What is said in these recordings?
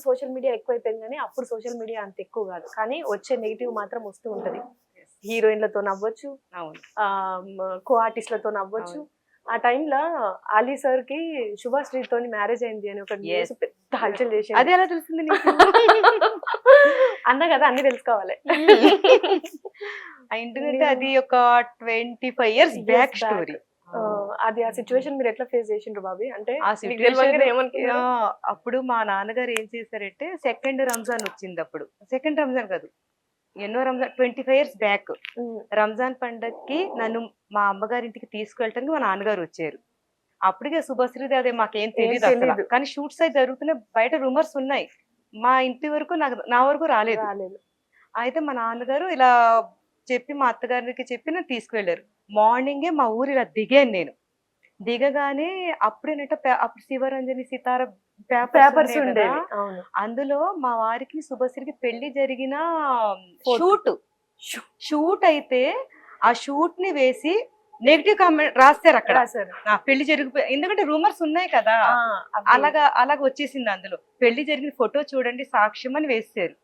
ఇప్పుడు social media ఎక్కువైపోయింది కానీ అప్పుడు సోషల్ మీడియా అంత ఎక్కువ కాదు. కానీ వచ్చే నెగిటివ్ మాత్రం వస్తూ ఉంటది. హీరోయిన్లతో నవ్వచ్చు కో ఆర్టిస్ట్లతో నవ్వచ్చు. ఆ టైంలో అలీ సార్కి శుభాశ్రీ తోని మ్యారేజ్ అయింది అని ఒక న్యూస్ పెద్ద హల్చల్ చేసి అది ఎలా తెలిసింది అన్న కదా అన్ని తెలుసుకోవాలి. ఎందుకంటే అది ఒక twenty five years back. Story అది ఆ సిచ్యువేషన్ మీరు ఎట్లా ఫేస్ చేసిండ్రు బాబీ? అంటే అప్పుడు మా నాన్నగారు ఏం చేశారంటే సెకండ్ రంజాన్ వచ్చింది అప్పుడు. సెకండ్ రంజాన్ కాదు ఎన్నో Ramzan twenty five years back Ramzan పండగకి నన్ను మా అమ్మగారింటికి తీసుకెళ్ళటానికి మా నాన్నగారు వచ్చారు. అప్పటికే శుభశ్రీది అదే మాకేం తెలియదు. కానీ షూట్స్ అయితే జరుగుతున్నాయి బయట రూమర్స్ ఉన్నాయి. మా ఇంటి వరకు నాకు నా వరకు రాలేదు. రాలేదు. అయితే మా నాన్నగారు ఇలా చెప్పి మా అత్తగారికి చెప్పి నన్ను తీసుకువెళ్ళారు మార్నింగే మా ఊరు ఇలా దిగాను నేను. దిగగానే అప్పుడేనట అప్పుడు శివరంజని సితార పేపర్స్ ఉండేవి అందులో మా వారికి శుభశ్రీకి పెళ్ళి జరిగిన షూట్. షూట్. అయితే ఆ షూట్ని వేసి నెగిటివ్ కామెంట్ రాస్తారు అక్కడ. పెళ్ళి జరిగిపోయి ఎందుకంటే రూమర్స్ ఉన్నాయి కదా. అలాగా అలాగ వచ్చేసింది అందులో. పెళ్ళి జరిగిన ఫోటో చూడండి సాక్ష్యం అని వేశారు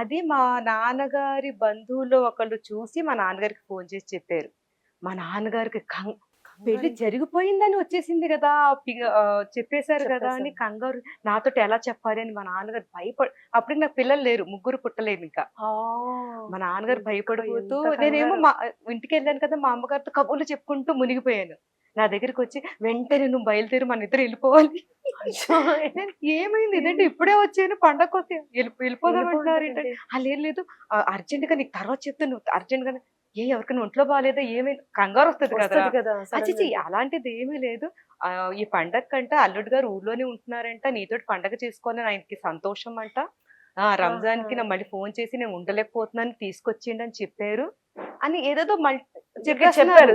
అది మా నాన్నగారి బంధువుల్లో ఒకళ్ళు చూసి మా నాన్నగారికి ఫోన్ చేసి చెప్పారు. మా నాన్నగారికి కం- పెళ్ళి జరిగిపోయిందని వచ్చేసింది కదా చెప్పేశారు కదా అని. కంగారు నాతో ఎలా చెప్పాలి అని మా నాన్నగారు భయపడ అప్పటికి నాకు పిల్లలు లేరు ముగ్గురు పుట్టలేదు ఇంకా మా నాన్నగారు భయపడిపోతూ నేనేమో. మా ఇంటికి వెళ్ళాను కదా మా అమ్మగారితో కబుర్లు చెప్పుకుంటూ మునిగిపోయాను నా దగ్గరికి వచ్చి వెంటనే నువ్వు బయలుదేరి మన ఇద్దరు వెళ్ళిపోవాలి ఏమైంది ఇదంటే ఇప్పుడే వచ్చాను పండగ వెళ్ళి వెళ్ళిపోదాం అంటున్నారు ఏంటంటే వెళ్ళిపోతుంటే. "ఆ, లేదు లేదు అర్జెంట్గా నీకు తర్వాత చెప్తాను నువ్వు అర్జెంట్గా ఏ ఎవరికైనా ఒంట్లో బాగాలేదా ఏమైంది కంగారు వస్తుంది కదా. అచ్చి గా. అలాంటిది ఏమీ లేదు. ఈ పండగ కంట అల్లుడు గారు ఊర్లోనే ఉంటున్నారంట. నీతోటి పండగ చేసుకోవాలని ఆయనకి సంతోషం అంట. ఆ రంజాన్కి. నా మళ్ళీ ఫోన్ చేసి నేను ఉండలేకపోతున్నాను తీసుకొచ్చిండి అని చెప్పారు. అని ఏదేదో మళ్ళీ చెప్పారు.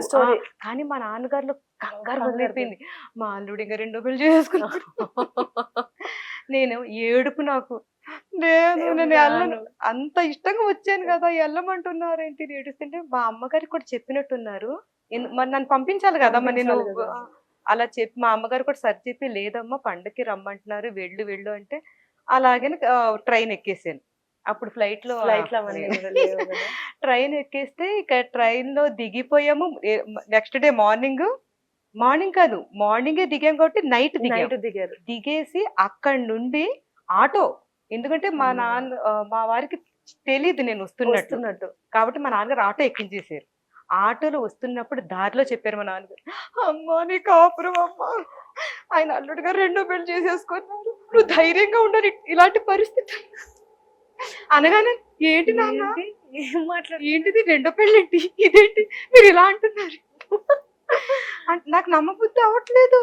కానీ మా నాన్నగారిలో కంగారు మొదలైపోయింది. మా అల్లుడు ఇంకా రెండో పెళ్ళి చేసుకున్నాడు నేను ఏడుపు నాకు. లేదు నేను వెళ్ళను అంత ఇష్టంగా వచ్చాను కదా వెళ్ళమంటున్నారేంటి అని ఏడుస్తుంటే మా అమ్మగారికి కూడా చెప్పినట్టున్నారు. మరి నన్ను పంపించాలి కదా మరి నేను. అలా చెప్పి మా అమ్మగారు కూడా సరి చెప్పి లేదమ్మా పండగకి రమ్మంటున్నారు వెళ్ళు వెళ్ళు అంటే అలాగే ట్రైన్ ఎక్కేసాను. అప్పుడు ఫ్లైట్లో. ట్రైన్ ఎక్కేస్తే ఇక ట్రైన్లో దిగిపోయాము. నెక్స్ట్ డే మార్నింగ్ మార్నింగ్ కాదు మార్నింగే దిగాం కాబట్టి నైట్ నైట్ దిగారు. దిగేసి అక్కడి నుండి ఆటో ఎందుకంటే మా. నాన్న మా వారికి తెలియదు నేను వస్తున్నట్టు. కాబట్టి మా నాన్నగారు ఆటో ఎక్కించేసారు ఆటోలో వస్తున్నప్పుడు దారిలో చెప్పారు మా నాన్నగారు అమ్మా నీ కాపురం అమ్మా. ఆయన అల్లుడు గారు రెండో పెళ్ళి చేసేసుకున్నారు. నువ్వు ధైర్యంగా ఉండాలి ఇలాంటి పరిస్థితి. అనగానే ఏంటి నాన్న? ఏం మాట్లాడు ఏంటిది? రెండో పెళ్ళేంటి? ఇదేంటి? మీరు ఇలా అంటున్నారు. అంటే నాకు నమ్మబుద్ధి అవ్వట్లేదు.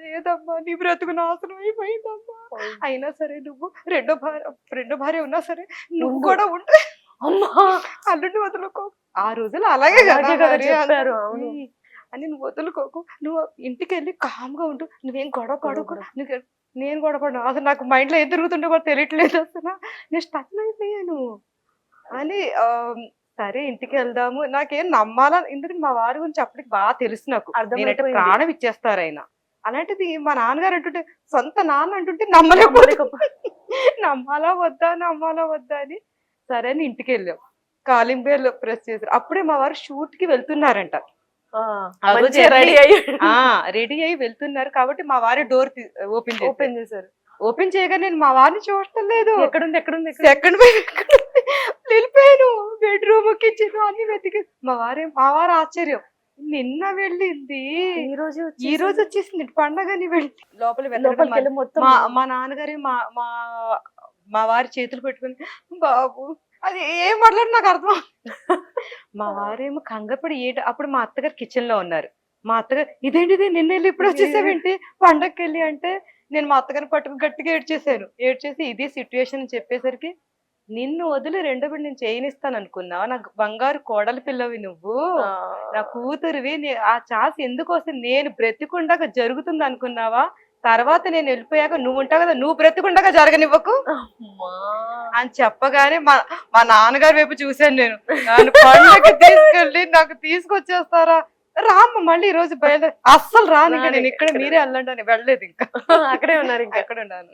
లేదమ్మా నీ బ్రతుకు నాశనం అయిపోయిందమ్మా. అయినా సరే నువ్వు రెండో భార్య రెండో భార్య ఉన్నా సరే నువ్వు. కూడా ఉండు. అమ్మా. అల్లుడిని వదులుకో. ఆ రోజులు అలాగే చెప్పారు. అవును. అని నువ్వు వదులుకోకు. నువ్వు ఇంటికి వెళ్ళి కామ్గా ఉండు. నువ్వేం గొడవ గొడవ పడకు. నువ్వు నేను గొడవ పడను. అసలు నాకు మైండ్లో ఏం తిరుగుతుండో కూడా తెలియట్లేదు అసలు. నేను స్టక్ అయిపోయాను. అని సరే ఇంటికి వెళ్దాము. నాకేం నమ్మాలా? ఎందుకంటే మా వారి గురించి అప్పటికి బాగా తెలుసు నాకు. ప్రాణం ఇచ్చేస్తారు ఆయన. అలాంటిది మా నాన్నగారు అంటుంటే సొంత నాన్న అంటుంటే నమ్మలేకపోతే నమ్మాలా వద్దా నమ్మాలా వద్దా అని సరే అని ఇంటికి వెళ్ళాం. కాలింగ్ బేల్ ప్రెస్ చేశారు. అప్పుడే మా వారు షూట్కి వెళ్తున్నారంట రెడీ అయ్యి రెడీ అయ్యి వెళ్తున్నారు కాబట్టి మా వారి డోర్ ఓపెన్ ఓపెన్ చేశారు. ఓపెన్ చేయగా నేను మా వారిని చూడటం లేదు. ఎక్కడుంది ఎక్కడుంది ఎక్కడ వెళ్ళిపోయాను. బెడ్రూమ్ కిచెన్ అన్ని వెతికి మా వారే మా వారు ఆశ్చర్యం. నిన్న వెళ్ళింది. ఈ రోజు ఈ రోజు వచ్చేసింది. పండగని వెళ్ళి లోపల మొత్తం మా నాన్నగారి మా మా మా వారి చేతులు పెట్టుకుని బాబు అది ఏం మాట్లాడి నాకు అర్థం అవ్వలేదు." మా వారేమో కంగపడి ఏట అప్పుడు మా అత్తగారు కిచెన్లో ఉన్నారు. మా అత్తగారు ఇదేంటిది? నిన్న వెళ్ళి ఇప్పుడు వచ్చేసావేంటి? పండగకి వెళ్ళి అంటే? నేను మా అత్తగారిని పట్టుకుని గట్టిగా ఏడ్చేసాను ఏడ్చేసి ఇది సిచ్యువేషన్ అని చెప్పేసరికి నిన్ను వదిలి రెండో నేను చేయనిస్తాను అనుకున్నావా? నాకు బంగారు కోడలి పిల్లవి నువ్వు. నా కూతురివి ఆ ఛాన్స్ ఎందుకు వస్తుంది? నేను బ్రతికుండగా జరుగుతుంది అనుకున్నావా? తర్వాత నేను వెళ్ళిపోయాక నువ్వు ఉంటావు కదా నువ్వు బ్రతికుండగా జరగనివ్వకు. అని చెప్పగానే మా మా నాన్నగారి వైపు చూశాను నేను. నన్ను పండగకి తీసుకెళ్ళి నాకు తీసుకొచ్చేస్తారా? రామ్మ మళ్ళీ ఈ రోజు బయలుదేరి అస్సలు రాను ఇంకా నేను ఇక్కడ ఇక్కడ. మీరే వెళ్ళండి అని వెళ్ళలేదు ఇంకా. అక్కడే ఉన్నారు ఇంకా. అక్కడ ఉన్నాను.